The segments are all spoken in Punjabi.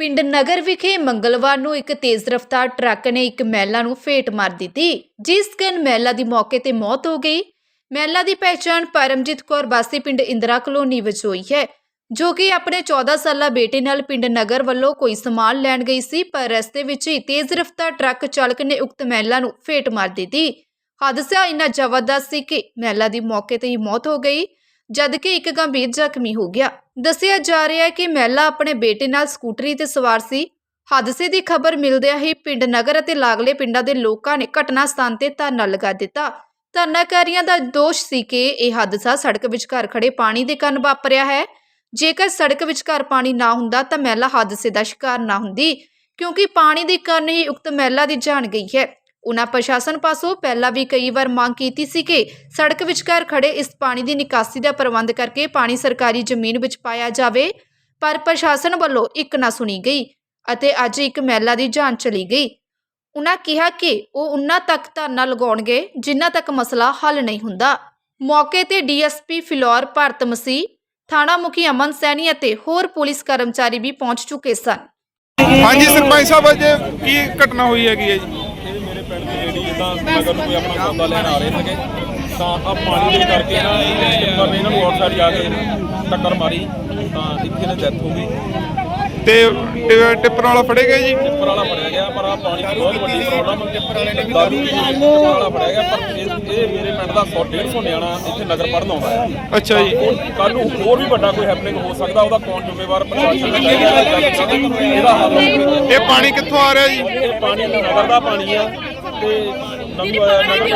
ਪਿੰਡ ਨਗਰ ਵਿਖੇ ਮੰਗਲਵਾਰ ਨੂੰ ਇੱਕ ਤੇਜ਼ ਰਫ਼ਤਾਰ ਟਰੱਕ ਨੇ ਇੱਕ ਮਹਿਲਾ ਨੂੰ ਫੇਟ ਮਾਰ ਦਿੱਤੀ, ਜਿਸ ਕਾਰਨ ਮਹਿਲਾ ਦੀ ਮੌਕੇ ਤੇ ਮੌਤ ਹੋ ਗਈ। ਮਹਿਲਾ ਦੀ ਪਹਿਚਾਣ ਪਰਮਜੀਤ ਕੌਰ ਵਾਸੀ ਪਿੰਡ ਇੰਦਰਾ ਕਲੋਨੀ ਵਿੱਚ ਹੋਈ ਹੈ, ਜੋ ਕਿ ਆਪਣੇ 14 ਸਾਲਾ ਬੇਟੇ ਨਾਲ ਪਿੰਡ ਨਗਰ ਵੱਲੋਂ ਕੋਈ ਸਮਾਨ ਲੈਣ ਗਈ ਸੀ, ਪਰ ਰਸਤੇ ਵਿੱਚ ਹੀ ਤੇਜ਼ ਰਫ਼ਤਾਰ ਟਰੱਕ ਚਾਲਕ ਨੇ ਉਕਤ ਮਹਿਲਾ ਨੂੰ ਫੇਟ ਮਾਰ ਦਿੱਤੀ। ਹਾਦਸਾ ਇੰਨਾ ਜ਼ਬਰਦਸਤ ਸੀ ਕਿ ਮਹਿਲਾ ਦੀ ਮੌਕੇ ਤੇ ਹੀ ਮੌਤ ਹੋ ਗਈ। ਜਦਕਿ ਇੱਕ ਗੰਭੀਰ ਜ਼ਖਮੀ ਹੋ ਗਿਆ। ਦੱਸਿਆ ਜਾ ਰਿਹਾ ਹੈ ਕਿ ਮਹਿਲਾ ਆਪਣੇ ਬੇਟੇ ਨਾਲ ਸਕੂਟਰੀ ਤੇ ਸਵਾਰ ਸੀ। ਹਾਦਸੇ ਦੀ ਖਬਰ ਮਿਲਦਿਆਂ ਹੀ ਪਿੰਡ ਨਗਰ ਅਤੇ ਲਾਗਲੇ ਪਿੰਡਾਂ ਦੇ ਲੋਕਾਂ ਨੇ ਘਟਨਾ ਸਥਾਨ ਤੇ ਧਰਨਾ ਲਗਾ ਦਿੱਤਾ। ਧਰਨਾਕਾਰੀਆਂ ਦਾ ਦੋਸ਼ ਸੀ ਕਿ ਇਹ ਹਾਦਸਾ ਸੜਕ ਵਿਚਕਾਰ ਖੜੇ ਪਾਣੀ ਦੇ ਕਾਰਨ ਵਾਪਰਿਆ ਹੈ। ਜੇਕਰ ਸੜਕ ਵਿਚਕਾਰ ਪਾਣੀ ਨਾ ਹੁੰਦਾ ਤਾਂ ਮਹਿਲਾ ਹਾਦਸੇ ਦਾ ਸ਼ਿਕਾਰ ਨਾ ਹੁੰਦੀ, ਕਿਉਂਕਿ ਪਾਣੀ ਦੇ ਕਾਰਨ ਹੀ ਉਕਤ ਮਹਿਲਾ ਦੀ ਜਾਨ ਗਈ ਹੈ। ਉਨ੍ਹਾਂ ਪ੍ਰਸ਼ਾਸਨ ਪਾਸੋਂ ਪਹਿਲਾਂ ਵੀ ਕਈ ਵਾਰ ਮੰਗ ਕੀਤੀ ਸੀ ਕਿ ਸੜਕ ਵਿਚਕਾਰ ਖੜੇ ਇਸ ਪਾਣੀ ਦੀ ਨਿਕਾਸੀ ਦਾ ਪ੍ਰਬੰਧ ਕਰਕੇ ਪਾਣੀ ਸਰਕਾਰੀ ਜ਼ਮੀਨ ਵਿੱਚ ਪਾਇਆ ਜਾਵੇ, ਪਰ ਪ੍ਰਸ਼ਾਸਨ ਵੱਲੋਂ ਇੱਕ ਨਾ ਸੁਣੀ ਗਈ ਅਤੇ ਅੱਜ ਇੱਕ ਮਹਿਲਾ ਦੀ ਜਾਨ ਚਲੀ ਗਈ। ਉਨ੍ਹਾਂ ਕਿਹਾ ਕਿ ਉਹ ਉਨ੍ਹਾਂ ਤੱਕ ਧਰਨਾ ਲਗਾਉਣਗੇ ਜਿਨ੍ਹਾਂ ਤੱਕ ਮਸਲਾ ਹੱਲ ਨਹੀਂ ਹੁੰਦਾ। ਮੌਕੇ ਤੇ ਡੀਐਸਪੀ ਫਿਲੌਰ ਭਾਰਤ ਮਸੀਹ, ਥਾਣਾ ਮੁਖੀ ਅਮਨ ਸੈਣੀ ਅਤੇ ਹੋਰ ਪੁਲਿਸ ਕਰਮਚਾਰੀ ਵੀ ਪਹੁੰਚ ਚੁੱਕੇ ਸਨ। ਹਾਂਜੀ, ਸਰਪੰਚ ਸਾਹਿਬ, ਅੱਜ ਕੀ ਘਟਨਾ ਹੋਈ ਹੈਗੀ ਹੈ ਜੀ? ਪਿੰਡ ਦੀ ਜਿਹੜੀ ਜਿੱਦਾਂ ਨਗਰ ਨੂੰ ਕੋਈ ਆਪਣਾ ਸੌਦਾ ਲੈਣ ਆ ਰਹੇ ਸੀਗੇ ਤਾਂ ਆ ਪਾਣੀ ਦੇ ਕਰਕੇ ਨਾ ਇਹ ਟਿੱਪਰ ਨੇ ਇਹਨਾਂ ਨੂੰ ਆਊਟਸਾਈਡ ਜਾ ਕੇ ਟੱਕਰ ਮਾਰੀ ਤਾਂ ਇੱਥੇ ਨੇ ਡੈਥ ਹੋ ਗਈ। ਤੇ ਟਿ- ਟਿੱਪਰ ਵਾਲਾ ਫੜੇ ਗਏ ਜੀ? ਟਿੱਪਰ ਵਾਲਾ ਫੜਿਆ ਗਿਆ ਪਰ ਆ ਪਾਣੀ ਦੀ ਬਹੁਤ ਵੱਡੀ ਪ੍ਰੋਬਲਮ ਟਿੱਪਰ ਵਾਲੇ ਨੇ ਦਾਰੂ ਪੀ ਕੇ ਟਿੱਪਰ ਵਾਲਾ ਫੜਿਆ ਗਿਆ ਪਰ ਇਹ ਇਹ ਮੇਰੇ ਪਿੰਡ ਦਾ 100 150 ਨਿਆਣਾ ਇੱਥੇ ਨਗਰ ਪੜਨ ਆਉਂਦਾ ਹੈ। ਅੱਛਾ ਜੀ। ਕੱਲ ਨੂੰ ਹੋਰ ਵੀ ਵੱਡਾ ਕੋਈ ਹੈਪਨਿੰਗ ਹੋ ਸਕਦਾ ਉਹਦਾ ਕੌਣ ਜ਼ਿੰਮੇਵਾਰ ਪ੍ਰਸ਼ਾਸਨ ਦਾ ਚਾਹੀਦਾ ਇਹਦਾ ਹੱਲ ਹੋਵੇ ਇਹ ਪਾਣੀ ਕਿੱਥੋਂ ਆ ਰਿਹਾ ਜੀ? ਇਹ ਪਾਣੀ ਨਗਰ ਦਾ ਪਾਣੀ ਆ। ਤੇ ਨੰਗ- ਦਾ ਪਾਣੀ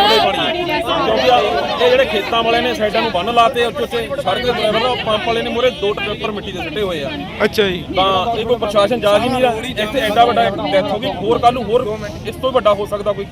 ਕਿਉਂਕਿ ਇਹ ਜਿਹੜੇ ਖੇਤਾਂ ਵਾਲਿਆਂ ਨੇ ਸਾਈਡਾਂ ਨੂੰ ਬੰਨ ਲਾਤੇ ਉੱਚੇ ਉੱਚੇ ਸੜਕ ਦੇ ਡਰਾਈਵਰ ਦਾ ਪੰਪ ਵਾਲੇ ਨੇ ਮੂਹਰੇ ਦੋ ਟਰੈਕਟਰ ਮਿੱਟੀ ਦੇ ਸੁੱਟੇ ਹੋਏ ਆ। ਅੱਛਾ ਜੀ। ਤਾਂ ਇਹ ਕੋਈ ਪ੍ਰਸ਼ਾਸਨ ਜਾ ਹੀ ਨਹੀਂ ਰਿਹਾ। ਇੱਥੇ ਐਡਾ ਵੱਡਾ ਡੈਥ ਹੋ ਗਈ ਹੋਰ ਕੱਲ ਨੂੰ ਹੋਰ ਇਸ ਤੋਂ ਵੱਡਾ ਹੋ ਸਕਦਾ ਕੋਈ?